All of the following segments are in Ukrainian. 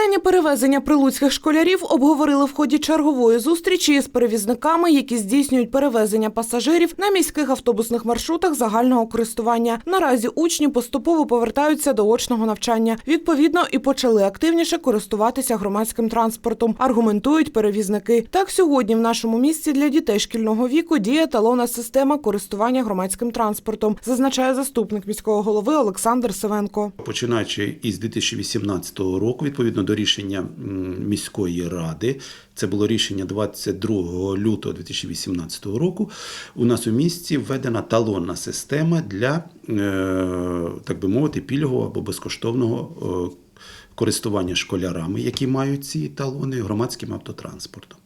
Питання перевезення прилуцьких школярів обговорили в ході чергової зустрічі з перевізниками, які здійснюють перевезення пасажирів на міських автобусних маршрутах загального користування. Наразі учні поступово повертаються до очного навчання. Відповідно, і почали активніше користуватися громадським транспортом. Аргументують перевізники. Так сьогодні в нашому місті для дітей шкільного віку діє талонна система користування громадським транспортом, зазначає заступник міського голови Олександр Севенко. Починаючи із 2018 року, відповідно до рішення міської ради, це було рішення 22 лютого 2018 року. У нас у місті введена талонна система для, е, так би мовити, пільгового або безкоштовного е, користування школярами, які мають ці талони громадським автотранспортом.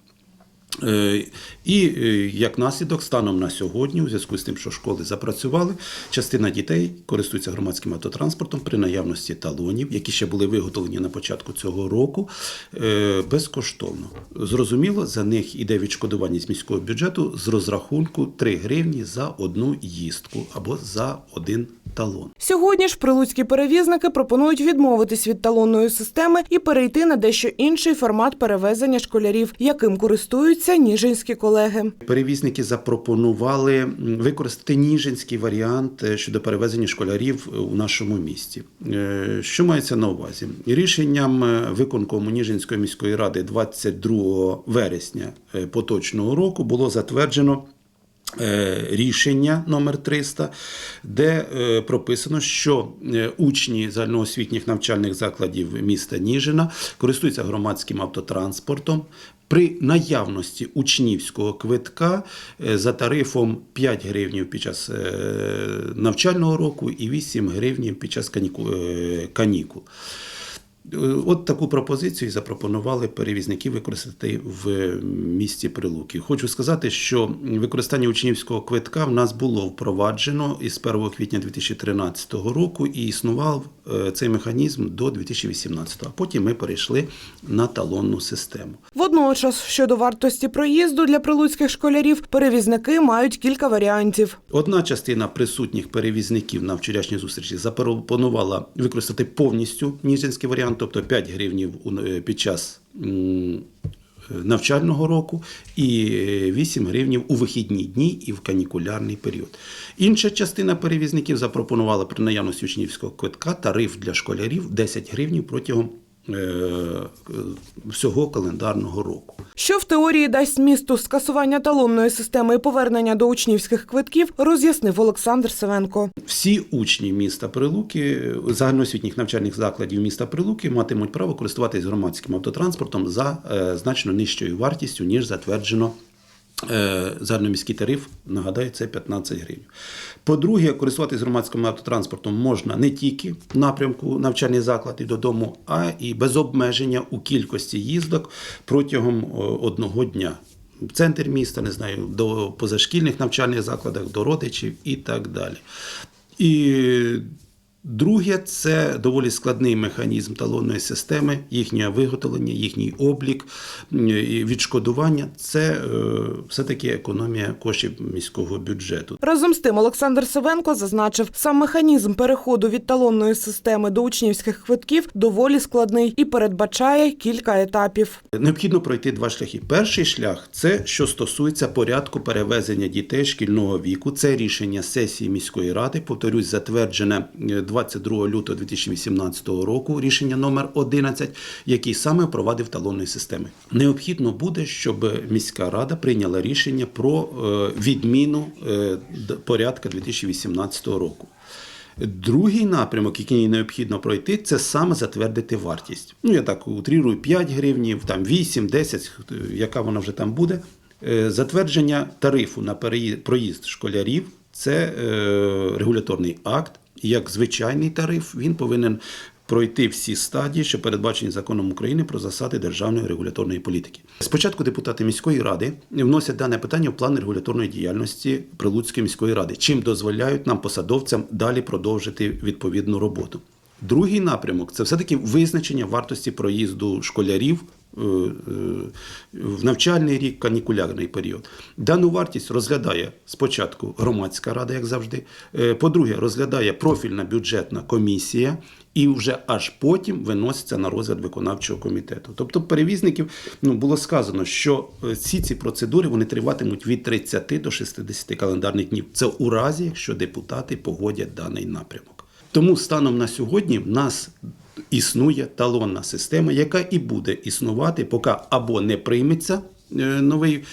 Е, І е, як наслідок, станом на сьогодні, у зв'язку з тим, що школи запрацювали, частина дітей користуються громадським автотранспортом при наявності талонів, які ще були виготовлені на початку цього року, е, безкоштовно. Зрозуміло, за них іде відшкодування з міського бюджету з розрахунку 3 гривні за одну їздку або за один талон. Сьогодні ж прилуцькі перевізники пропонують відмовитись від талонної системи і перейти на дещо інший формат перевезення школярів, яким користуються ніжинські колеги. Перевізники запропонували використати ніжинський варіант е, щодо перевезення школярів е, у нашому місті. Е, Що мається на увазі? Рішенням виконкому Ніжинської міської ради 22 вересня поточного року було затверджено. Е, Рішення номер 300, де е, прописано, що е, учні загальноосвітніх навчальних закладів міста Ніжина користуються громадським автотранспортом при наявності учнівського квитка за тарифом 5 гривнів під час навчального року і 8 гривнів під час канікул. От таку пропозицію запропонували перевізники використати в місті Прилуки. Хочу сказати, що використання учнівського квитка в нас було впроваджено із 1 квітня 2013 року і існував е, цей механізм до 2018. А потім ми перейшли на талонну систему. Водночас, щодо вартості проїзду для прилуцьких школярів, перевізники мають кілька варіантів. Одна частина присутніх перевізників на вчорашній зустрічі запропонувала використати повністю ніжинський варіант, тобто 5 гривень е, під час е, навчального року і 8 гривнів у вихідні дні і в канікулярний період. Інша частина перевізників запропонувала при наявності учнівського квитка тариф для школярів 10 гривень протягом е, е, всього календарного року. Що в теорії дасть місту скасування талонної системи і повернення до учнівських квитків, роз'яснив Олександр Севенко. Всі учні міста Прилуки, загальноосвітніх навчальних закладів міста Прилуки матимуть право користуватись громадським автотранспортом за е, значно нижчою вартістю, ніж затверджено е, загальноміський тариф. Нагадаю, це 15 гривень. По-друге, користуватись громадським автотранспортом можна не тільки в напрямку навчальний заклад і додому, а і без обмеження у кількості їздок протягом е, одного дня в центр міста, не знаю, до позашкільних навчальних закладах, до родичів і так далі. І друге, це доволі складний механізм талонної системи, їхнє виготовлення, їхній облік, відшкодування це е, все-таки економія коштів міського бюджету. Разом з тим, Олександр Севенко зазначив, сам механізм переходу від талонної системи до учнівських квитків доволі складний і передбачає кілька етапів. Необхідно пройти два шляхи. Перший шлях це що стосується порядку перевезення дітей шкільного віку. Це рішення сесії міської ради. Повторюсь, затверджене е, 22 лютого 2018 року. Рішення номер 11, який саме впровадив талонної системи. Необхідно буде, щоб міська рада прийняла рішення про е, відміну е, порядка 2018 року. Другий напрямок, який необхідно пройти, це саме затвердити вартість. Ну, я так утрірую 5 гривнів, там 8, 10, яка вона вже там буде. Е, Затвердження тарифу на проїзд школярів це регуляторний акт. Як звичайний тариф, він повинен пройти всі стадії, що передбачені законом України про засади державної регуляторної політики. Спочатку депутати міської ради вносять дане питання в план регуляторної діяльності Прилуцької міської ради, чим дозволяють нам посадовцям далі продовжити відповідну роботу. Другий напрямок це все-таки визначення вартості проїзду школярів в навчальний рік, канікулярний період. Дану вартість розглядає спочатку громадська рада, як завжди. Е, По-друге, розглядає профільна бюджетна комісія. І вже аж потім виноситься на розгляд виконавчого комітету. Тобто перевізників ну було сказано, що е, всі ці процедури вони триватимуть від 30 до 60 календарних днів. Це у разі, якщо депутати погодять даний напрямок. Тому станом на сьогодні в нас існує талонна система, яка і буде існувати, поки або не прийметься е, новий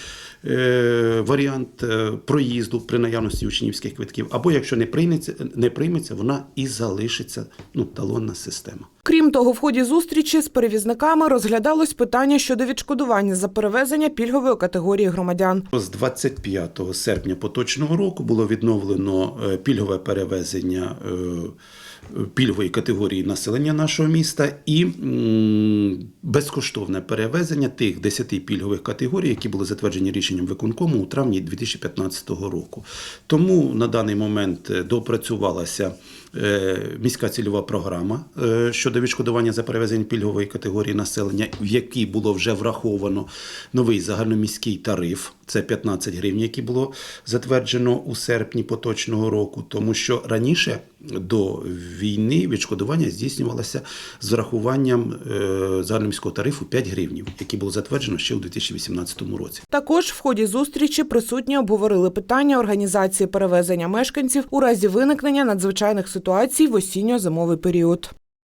е, варіант е, проїзду при наявності учнівських квитків, або якщо не прийметься, не прийметься, вона і залишиться ну, талонна система. Крім того, в ході зустрічі з перевізниками розглядалось питання щодо відшкодування за перевезення пільгової категорії громадян. З 25 серпня поточного року було відновлено е, пільгове перевезення е, пільгової категорії населення нашого міста і безкоштовне перевезення тих 10 пільгових категорій, які були затверджені рішенням виконкому у травні 2015 року. Тому на даний момент е, допрацювалася міська цільова програма е, щодо відшкодування за перевезення пільгової категорії населення, в якій було вже враховано новий загальноміський тариф. Це 15 гривень, який було затверджено у серпні поточного року, тому що раніше до війни відшкодування здійснювалося з врахуванням е, загальноміського тарифу 5 гривень, який було затверджено ще у 2018 році. Також в ході зустрічі присутні обговорили питання організації перевезення мешканців у разі виникнення надзвичайних ситуацій в осінньо-зимовий період.